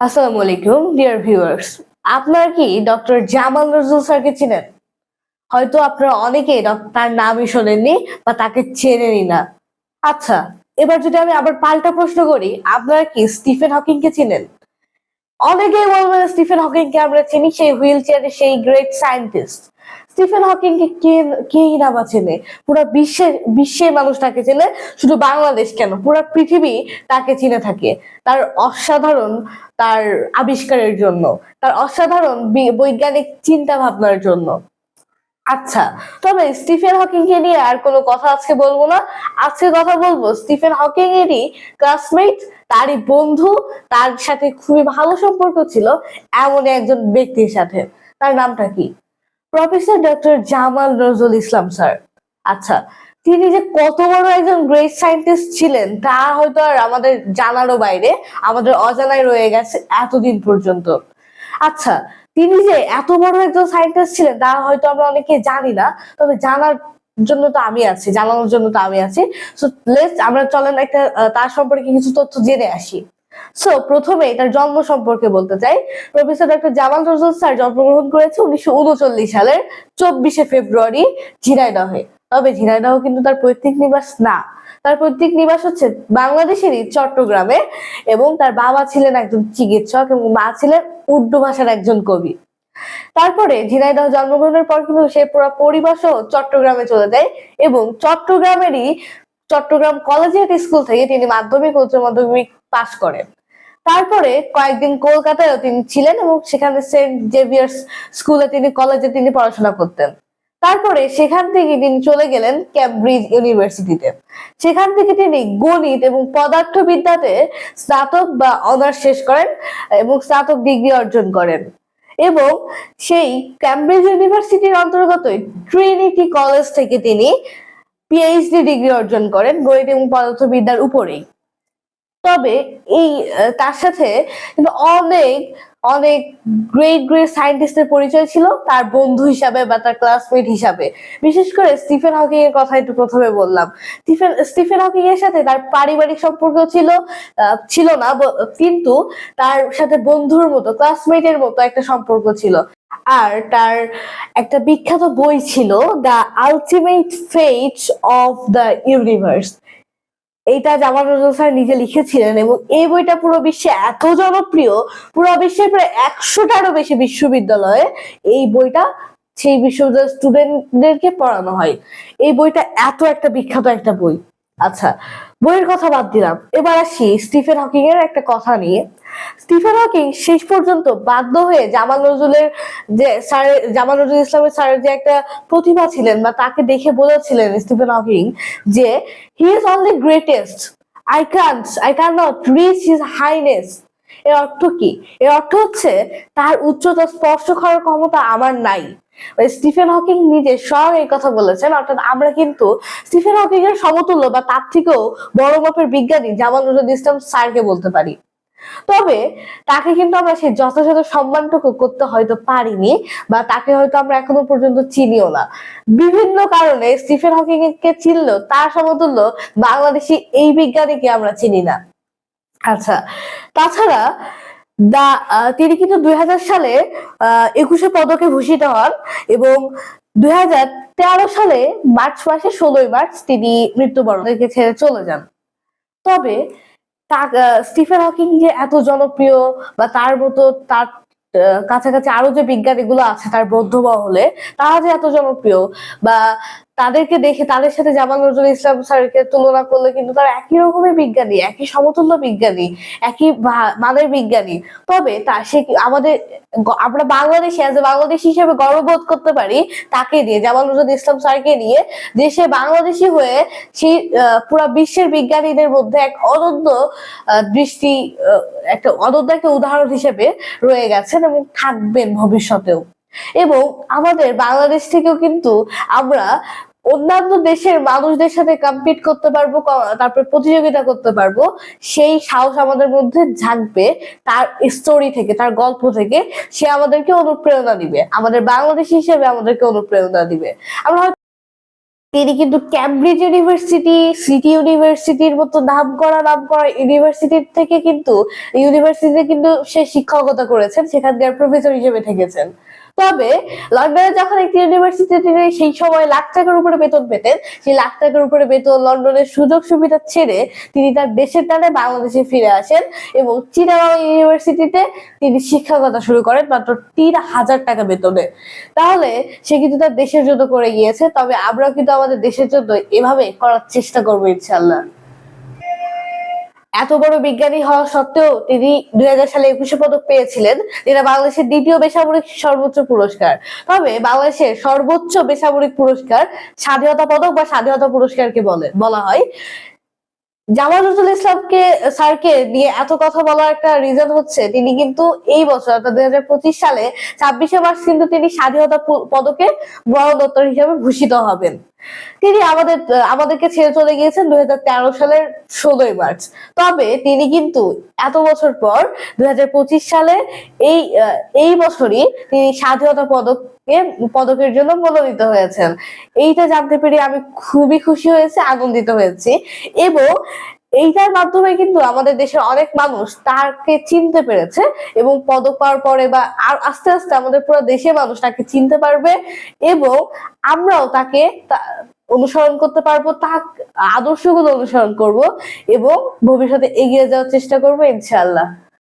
আসসালামু আলাইকুম dear viewers আপনারা কি ডক্টর জামাল নজরুল স্যারকে চিনেন? হয়তো আপনারা অনেকেই ডক- তার নামই শোনেননি বা তাকে চেনেনই না। আচ্ছা এবার যদি আমি আবার পাল্টা প্রশ্ন করি, আপনারা কি স্টিফেন হকিংকে চিনেন? অনেকেই বলবেন স্টিফেন হকিংকে আমরা চিনি, সেই হুইল চেয়ারে সেই গ্রেট সায়েন্টিস্ট স্টিফেন হকিং কে কেই না বা চেনে পুরো বিশ্বের বিশ্বের মানুষ তাকে চেনে, শুধু বাংলাদেশ কেন? পুরো পৃথিবী তাকে চিনে থাকে। তার অসাধারণ তার আবিষ্কারের জন্য, তার অসাধারণ বৈজ্ঞানিক চিন্তা ভাবনার জন্য। আচ্ছা তবে স্টিফেন হকিং কে নিয়ে আর কোনো কথা আজকে বলব না। আজকে কথা বলব স্টিফেন হকিং এরই ক্লাসমেট তারই বন্ধু, তার সাথে খুবই ভালো সম্পর্ক ছিল এমন একজন ব্যক্তির সাথে। তার নামটা কি? Professor doctor Jamal Nazrul Islam sir আচ্ছা তিনি যে কত বড় একজন গ্রেট সায়েন্টিস্ট ছিলেন, তা হয়তো আর আমাদের জানারও বাইরে, আমাদের অজানায় রয়ে গেছে এতদিন পর্যন্ত। আচ্ছা তিনি যে এত বড় একজন সায়েন্টিস্ট ছিলেন, তা হয়তো আমরা অনেকে জানি না, তবে জানার জন্য তো আমি আছি, জানানোর জন্য তো আমি আছি। সো লেটস আমরা চলেন একটা তার সম্পর্কে কিছু তথ্য জেনে আসি। সো প্রথমে তার জন্ম সম্পর্কে বলতে চাই। Professor doctor Jamal Nazrul sir জন্মগ্রহণ করেছে উনিশশো উনচল্লিশ সালের চব্বিশে ফেব্রুয়ারি ঝিনাইদহে। তবে ঝিনাইদহ কিন্তু তার পৈতৃক নিবাস না। তার পৈতৃক নিবাস হচ্ছে বাংলাদেশেরই চট্টগ্রামে এবং তার বাবা ছিলেন একজন চিকিৎসক এবং মা ছিলেন উর্দু ভাষার একজন কবি। তারপরে ঝিনাইদহ জন্মগ্রহণের পর কিন্তু সে পুরো পরিবার সহ চট্টগ্রামে চলে যায় এবং চট্টগ্রামেরই চট্টগ্রাম কলেজিয়েট স্কুল থেকে তিনি মাধ্যমিক উচ্চ মাধ্যমিক পাশ করেন তারপরে কয়েকদিন কলকাতায়ও তিনি ছিলেন এবং সেখানে সেন্ট জেভিয়ার্স স্কুলে তিনি, কলেজে তিনি পড়াশোনা করতেন। তারপরে সেখান থেকে তিনি চলে গেলেন ক্যামব্রিজ ইউনিভার্সিটিতে। সেখান থেকে তিনি গণিত এবং পদার্থবিদ্যাতে স্নাতক বা অনার্স শেষ করেন এবং স্নাতক ডিগ্রি অর্জন করেন। এবং সেই ক্যামব্রিজ ইউনিভার্সিটির অন্তর্গতই ট্রিনিটি কলেজ থেকে তিনি পিএইচডি ডিগ্রি অর্জন করেন গণিত এবং পদার্থবিদ্যার উপরেই। তবে এই তার সাথে কিন্তু অনেক অনেক গ্রেট গ্রেট সায়েন্টিস্টের পরিচয় ছিল, তার বন্ধু হিসাবে বা তার ক্লাসমেট হিসাবে। বিশেষ করে স্টিফেন হকিং এর কথা একটু প্রথমে বললাম। স্টিফেন স্টিফেন হকিং এর সাথে তার পারিবারিক সম্পর্ক ছিল ছিল না কিন্তু তার সাথে বন্ধুর মতো ক্লাসমেটের মতো একটা সম্পর্ক ছিল। আর তার একটা বিখ্যাত বই ছিল the ultimate fate of the universe এইটা জামাল নজরুল স্যার নিজে লিখেছিলেন এবং এই বইটা পুরো বিশ্বে এত জনপ্রিয়, পুরো বিশ্বের প্রায় একশোটারও বেশি বিশ্ববিদ্যালয়ে এই বইটা সেই বিশ্ববিদ্যালয়ের স্টুডেন্টদেরকে পড়ানো হয়। এই বইটা এত একটা বিখ্যাত একটা বই। আচ্ছা বইয়ের কথা বাদ দিলাম। এবার আসি স্টিফেন হকিং এর একটা কথা নিয়ে। স্টিফেন হকিং শেষ পর্যন্ত বাধ্য হয়ে জামাল নজরুলের যে স্যার জামাল নজরুল ইসলামের স্যারের যে একটা প্রতিভা ছিলেন বা তাকে দেখে বলেছিলেন স্টিফেন হকিং যে he is only greatest I can't I can not reach his highness এর অর্থ কি? এর অর্থ হচ্ছে, তার উচ্চতা স্পর্শ করার ক্ষমতা আমার নাই। স্টিফেন হকিং নিজে স্বয়ং এই কথা বলেছেন, অর্থাৎ আমরা কিন্তু স্টিফেন হকিং এর সমতুল্য বা তার থেকেও বড় মাপের বিজ্ঞানী জামাল নজরুল ইসলাম স্যারকে বলতে পারি। তবে তাকে কিন্তু আমরা সেই যথাযথ সম্মানটুকু করতে হয়তো পারিনি বা তাকে হয়তো আমরা এখনও পর্যন্ত চিনিও না। বিভিন্ন কারণে স্টিফেন হকিং কে চিনলেও তার সমতুল্য বাংলাদেশি এই বিজ্ঞানীকে আমরা চিনি না। আচ্ছা তাছাড়া দা তিনি কিন্তু দুই সালে একুশে পদকে ভূষিত হন এবং দুই সালে মার্চ মাসে ষোলোই মার্চ তিনি মৃত্যুবরণ থেকে ছেড়ে চলে যান। তবে স্টিফেন হকিং যে এত জনপ্রিয় বা তার মতো তার কাছাকাছি আরও যে বিজ্ঞানীগুলো আছে তার বৌদ্ধ মহলে তারা যে এত জনপ্রিয় বা তাদেরকে দেখে তাদের সাথে জামাল নজরুল ইসলাম স্যারকে তুলনা করলে কিন্তু তারা একই রকমের বিজ্ঞানী, একই সমতুল্য বিজ্ঞানী, একই মানের বিজ্ঞানী। তবে তা সে আমাদের আমরা বাংলাদেশে অ্যাজ এ বাংলাদেশ হিসেবে গর্ববোধ করতে পারি তাকে নিয়ে জামাল নজরুল ইসলাম স্যারকে নিয়ে, যে সে বাংলাদেশি হয়ে সেই পুরা বিশ্বের বিজ্ঞানীদের মধ্যে এক অনন্য দৃষ্টি একটা অনন্য একটা উদাহরণ হিসেবে রয়ে গেছেন এবং থাকবেন ভবিষ্যতেও। এবং আমাদের বাংলাদেশ থেকেও কিন্তু আমরা অন্যান্য দেশের মানুষদের সাথে কম্পিট করতে পারব তারপর প্রতিযোগিতা করতে পারব, সেই সাহস আমাদের মধ্যে জাগবে তার স্টোরি থেকে, তার গল্প থেকে। সে আমাদেরকে অনুপ্রেরণা দিবে। আমাদের বাংলাদেশ হিসেবে আমাদেরকে অনুপ্রেরণা দিবে। আমরা হয়তো তিনি কিন্তু ক্যামব্রিজ ইউনিভার্সিটি সিটি ইউনিভার্সিটির মতো নাম করা নাম করা ইউনিভার্সিটির থেকে কিন্তু ইউনিভার্সিটিতে কিন্তু সে শিক্ষকতা করেছেন, সেখানকার প্রফেসর হিসেবে থেকেছেন। তবে লন্ডনে যখন একটি ইউনিভার্সিটিতে তিনি সেই সময় লাখ টাকার উপরে বেতন পেতেন, সেই লাখ টাকার উপরে বেতন লন্ডনের সুযোগ সুবিধা ছেড়ে তিনি তার দেশের টানে বাংলাদেশে ফিরে আসেন এবং চিটাগাং ইউনিভার্সিটিতে তিনি শিক্ষকতা শুরু করেন মাত্র তিন হাজার টাকা বেতনে। তাহলে সে কিন্তু তার দেশের জন্য করে গিয়েছে, তবে আমরাও কিন্তু আমাদের দেশের জন্য এভাবে করার চেষ্টা করব ইনশাল্লাহ এত বড় বিজ্ঞানী হওয়া সত্ত্বেও তিনি দুই হাজার সালে একুশে পদক পেয়েছিলেন। যেটা বাংলাদেশের দ্বিতীয় বেসামরিক সর্বোচ্চ পুরস্কার। তবে বাংলাদেশের সর্বোচ্চ বেসামরিক পুরস্কার স্বাধীনতা পদক বা স্বাধীনতা পুরস্কারকে বলে, বলা হয়। জামাল নজরুল ইসলামকে, স্যারকে নিয়ে এত কথা বলার একটা রিজন হচ্ছে, তিনি কিন্তু এই বছর অর্থাৎ দুই হাজার পঁচিশ সালে ছাব্বিশে মার্চ কিন্তু তিনি স্বাধীনতা পদকে বড় মরণোত্তর হিসেবে ভূষিত হবেন। তিনি আমাদের, আমাদেরকে ছেড়ে চলে গিয়েছেন দুই হাজার তেরো সালের ষোলোই মার্চ। তবে তিনি কিন্তু এত বছর পর দুই হাজার পঁচিশ সালে এই এই বছরই তিনি স্বাধীনতা পদককে, পদকের জন্য মনোনীত হয়েছেন। এইটা জানতে পেরে আমি খুবই খুশি হয়েছে, আনন্দিত হয়েছি। এবং এইটার মাধ্যমে কিন্তু আমাদের দেশের অনেক মানুষ তাকে চিনতে পেরেছে এবং পদক পাওয়ার পরে বা আর আস্তে আস্তে আমাদের পুরো দেশের মানুষ তাকে চিনতে পারবে এবং আমরাও তাকে অনুসরণ করতে পারব, তা আদর্শগুলো অনুসরণ করব এবং ভবিষ্যতে এগিয়ে যাওয়ার চেষ্টা করব ইনশাআল্লাহ।